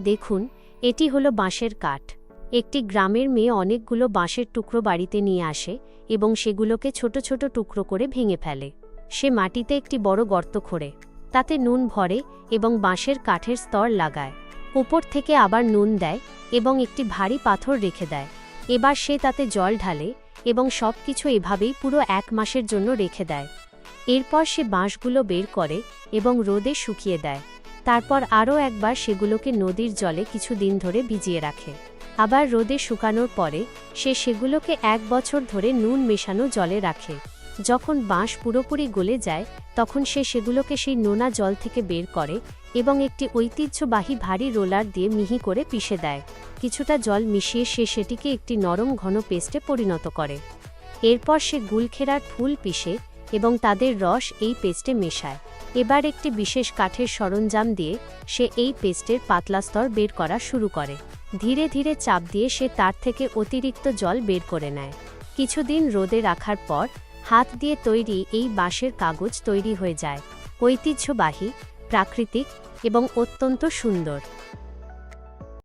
দেখুন, এটি হলো বাঁশের কাঠ। একটি গ্রামের মেয়ে অনেকগুলো বাঁশের টুকরো বাড়িতে নিয়ে আসে এবং সেগুলোকে ছোট ছোট টুকরো করে ভেঙে ফেলে। সে মাটিতে একটি বড় গর্ত খোঁড়ে। তাতে নুন ভরে এবং বাঁশের কাঠের স্তর লাগায়। উপর থেকে আবার নুন দেয় এবং একটি ভারী পাথর রেখে দেয়। এবার সে তাতে জল ঢালে এবং সব কিছু এভাবেই পুরো এক মাসের জন্য রেখে দেয়। এরপর সে বাঁশগুলো বের করে এবং রোদে শুকিয়ে দেয়। তারপর আরও একবার সেগুলোকে নদীর জলে কিছু দিন ধরে ভিজিয়ে রাখে। আবার রোদে শুকানোর পরে, সে সেগুলোকে এক বছর ধরে নুন মেশানো জলে রাখে। যখন বাঁশ পুরোপুরি গলে যায়, তখন সে সেগুলোকে সেই নোনা জল থেকে বের করে এবং একটি ঐতিহ্যবাহী ভারী রোলার দিয়ে মিহি করে পিষে দেয়। কিছুটা জল মিশিয়ে সে সেটিকে একটি নরম ঘন পেস্টে পরিণত করে। এরপর সে গুলখেরার ফুল পিষে এবং তাদের রস এই পেস্টে মেশায়। এবার একটি বিশেষ কাঠের সরঞ্জাম দিয়ে সে এই পেস্টের পাতলা স্তর বের করা শুরু করে। ধীরে ধীরে চাপ দিয়ে সে তার থেকে অতিরিক্ত জল বের করে নেয়। কিছুদিন রোদে রাখার পর হাত দিয়ে তৈরি এই বাঁশের কাগজ তৈরি হয়ে যায়। ঐতিহ্যবাহী, প্রাকৃতিক এবং অত্যন্ত সুন্দর।